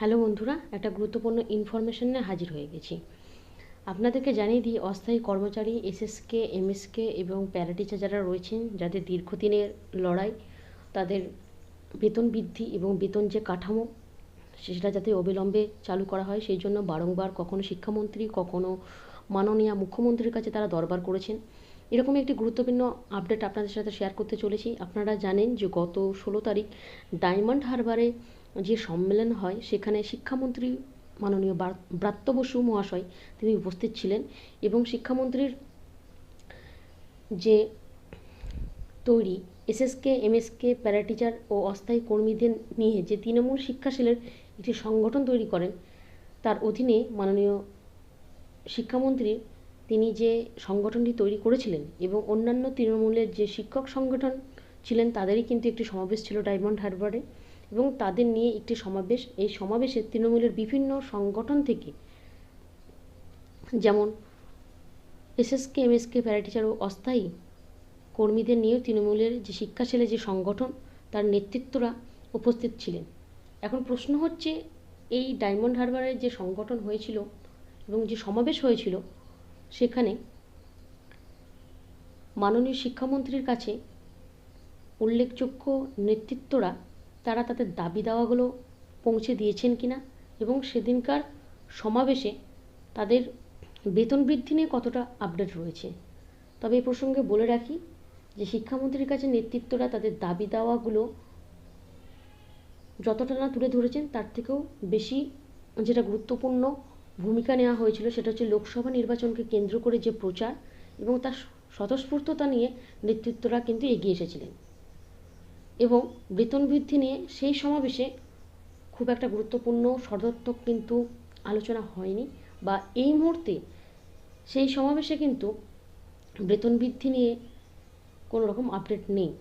Hello বন্ধুরা, একটা গুরুত্বপূর্ণ ইনফরমেশন নিয়ে হাজির হয়ে গেছি। আপনাদেরকে জানিয়ে দিই, অস্থায়ী কর্মচারী এসএসকে এমএসকে এবং প্যারাটিচার যারা রয়েছেন, যাদের দীর্ঘদিনের লড়াই, তাদের বেতন বৃদ্ধি এবং বেতন যে কাঠামো, সেটা যাতে অবিলম্বে চালু করা হয়, সেই জন্য বারংবার কখনো শিক্ষামন্ত্রী, কখনো মাননীয় মুখ্যমন্ত্রীর কাছে তারা দরবার করেছেন। এরকমই একটি গুরুত্বপূর্ণ আপডেট আপনাদের সাথে শেয়ার করতে চলেছি। আপনারা জানেন যে গত ষোলো তারিখ ডায়মন্ড হারবারে যে সম্মেলন হয়, সেখানে শিক্ষামন্ত্রী মাননীয় ব্রাত্য বসু মহাশয় তিনি উপস্থিত ছিলেন এবং শিক্ষামন্ত্রীর যে তৈরি এসএসকে, এমএসকে, প্যারাটিচার ও অস্থায়ী কর্মীদের নিয়ে যে তৃণমূল শিক্ষাশীলের একটি সংগঠন তৈরি করেন, তার অধীনে মাননীয় শিক্ষামন্ত্রী তিনি যে সংগঠনটি তৈরি করেছিলেন এবং অন্যান্য তৃণমূলের যে শিক্ষক সংগঠন ছিলেন, তাদেরই কিন্তু একটি সমাবেশ ছিল ডায়মন্ড হারবারে। এবং তাদের নিয়ে একটি সমাবেশ। এই সমাবেশে তৃণমূলের বিভিন্ন সংগঠন থেকে যেমন এসএসকে, এমএসকে প্যারাটিচার ও অস্থায়ী কর্মীদের নিয়েও তৃণমূলের যে শিক্ষা ছেলে যে সংগঠন, তার নেতৃত্বরা উপস্থিত ছিলেন। এখন প্রশ্ন হচ্ছে, এই ডায়মন্ড হারবারের যে সংগঠন হয়েছিল এবং যে সমাবেশ হয়েছিল, সেখানে মাননীয় শিক্ষামন্ত্রীর কাছে উল্লেখযোগ্য নেতৃত্বরা তারা তাদের দাবি দাওয়াগুলো পৌঁছে দিয়েছেন কিনা এবং সেদিনকার সমাবেশে তাদের বেতন বৃদ্ধি নিয়ে কতটা আপডেট রয়েছে? তবে এই প্রসঙ্গে বলে রাখি যে শিক্ষামন্ত্রীর কাছে নেতৃত্বরা তাদের দাবি দাওয়াগুলো যতটা না তুলে ধরেছেন, তার থেকেও বেশি যেটা গুরুত্বপূর্ণ ভূমিকা নেওয়া হয়েছিল সেটা হচ্ছে লোকসভা নির্বাচনকে কেন্দ্র করে যে প্রচার এবং তার স্বতঃস্ফূর্ততা নিয়ে নেতৃত্বরা কিন্তু এগিয়ে এসেছিলেন। এবং বেতন বৃদ্ধি নিয়ে সেই সমাবেশে খুব একটা গুরুত্বপূর্ণ সদর্থক কিন্তু আলোচনা হয়নি বা এই মুহূর্তে সেই সমাবেশে কিন্তু বেতন বৃদ্ধি নিয়ে কোনো রকম আপডেট নেই।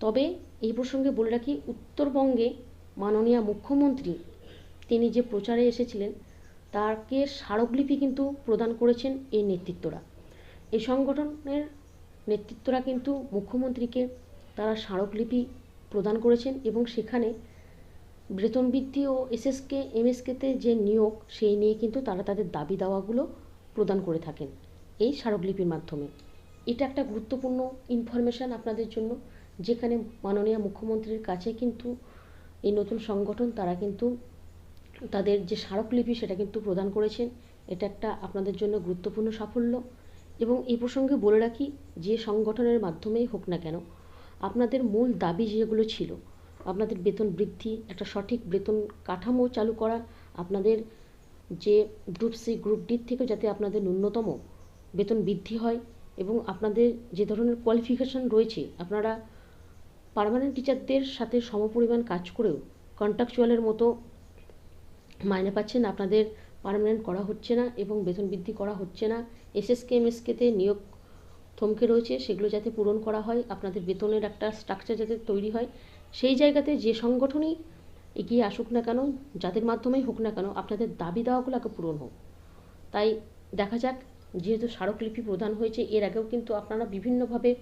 তবে এই প্রসঙ্গে বলে রাখি, উত্তরবঙ্গে মাননীয় মুখ্যমন্ত্রী তিনি যে প্রচারে এসেছিলেন, তাকে স্মারকলিপি কিন্তু প্রদান করেছেন এই নেতৃত্বরা। এই সংগঠনের নেতৃত্বরা কিন্তু মুখ্যমন্ত্রীকে তারা স্মারকলিপি প্রদান করেছেন এবং সেখানে বেতন বৃদ্ধি ও এসএসকে, এমএসকেতে যে নিয়োগ, সেই নিয়ে কিন্তু তারা তাদের দাবি দাওয়াগুলো প্রদান করে থাকেন এই স্মারকলিপির মাধ্যমে। এটা একটা গুরুত্বপূর্ণ ইনফরমেশান আপনাদের জন্য, যেখানে মাননীয় মুখ্যমন্ত্রীর কাছে কিন্তু এই নতুন সংগঠন তারা কিন্তু তাদের যে স্মারকলিপি সেটা কিন্তু প্রদান করেছেন। এটা একটা আপনাদের জন্য গুরুত্বপূর্ণ সাফল্য এবং এই প্রসঙ্গে বলে রাখি, যে সংগঠনের মাধ্যমেই হোক না কেন আপনাদের মূল দাবি যেগুলো ছিল, আপনাদের বেতন বৃদ্ধি, একটা সঠিক বেতন কাঠামো চালু করা, আপনাদের যে গ্রুপ সি গ্রুপ ডির থেকেও যাতে আপনাদের ন্যূনতম বেতন বৃদ্ধি হয় এবং আপনাদের যে ধরনের কোয়ালিফিকেশান রয়েছে, আপনারা পারমানেন্ট টিচারদের সাথে সমপরিমাণ কাজ করেও কন্ট্রাকচুয়ালের মতো মাইনে পাচ্ছেন, আপনাদের পারমানেন্ট করা হচ্ছে না এবং বেতন বৃদ্ধি করা হচ্ছে না। এসএসকে এমএসকেতে নিয়োগ থমকে রয়েছে, সেগুলো যাতে পূরণ করা হয়, আপনাদের বেতনের একটা স্ট্রাকচার যাতে তৈরি হয়, সেই জায়গাতে যে সংগঠনই এগিয়ে আসুক না কেন, যাদের মাধ্যমেই হোক না কেন, আপনাদের দাবি দেওয়াগুলো আগে পূরণ হোক। তাই দেখা যাক, যেহেতু স্মারকলিপি প্রদান হয়েছে, এর আগেও কিন্তু আপনারা বিভিন্নভাবে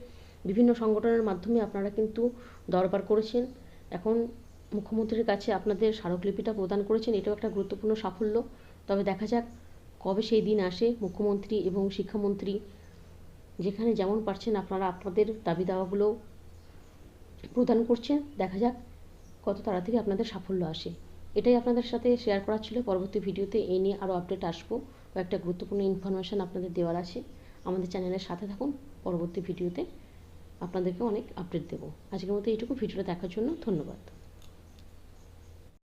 বিভিন্ন সংগঠনের মাধ্যমে আপনারা কিন্তু দরবার করেছেন। এখন মুখ্যমন্ত্রীর কাছে আপনাদের স্মারকলিপিটা প্রদান করেছেন, এটাও একটা গুরুত্বপূর্ণ সাফল্য। তবে দেখা যাক কবে সেই দিন আসে, মুখ্যমন্ত্রী এবং শিক্ষামন্ত্রী যেখানে যেমন পারছেন আপনারা আপনাদের দাবি দাওয়াগুলো প্রদান করছেন, দেখা যাক কত তাড়াতাড়ি আপনাদের সাফল্য আসে। এটাই আপনাদের সাথে শেয়ার করা ছিল। পরবর্তী ভিডিওতে এই নিয়ে আরও আপডেট আসব। বা একটা গুরুত্বপূর্ণ ইনফরমেশান আপনাদের দেওয়ার আছে। আমাদের চ্যানেলের সাথে থাকুন। পরবর্তী ভিডিওতে আপনাদেরকে অনেক আপডেট দেবো। আজকের মতো এইটুকু। ভিডিওটা দেখার জন্য ধন্যবাদ।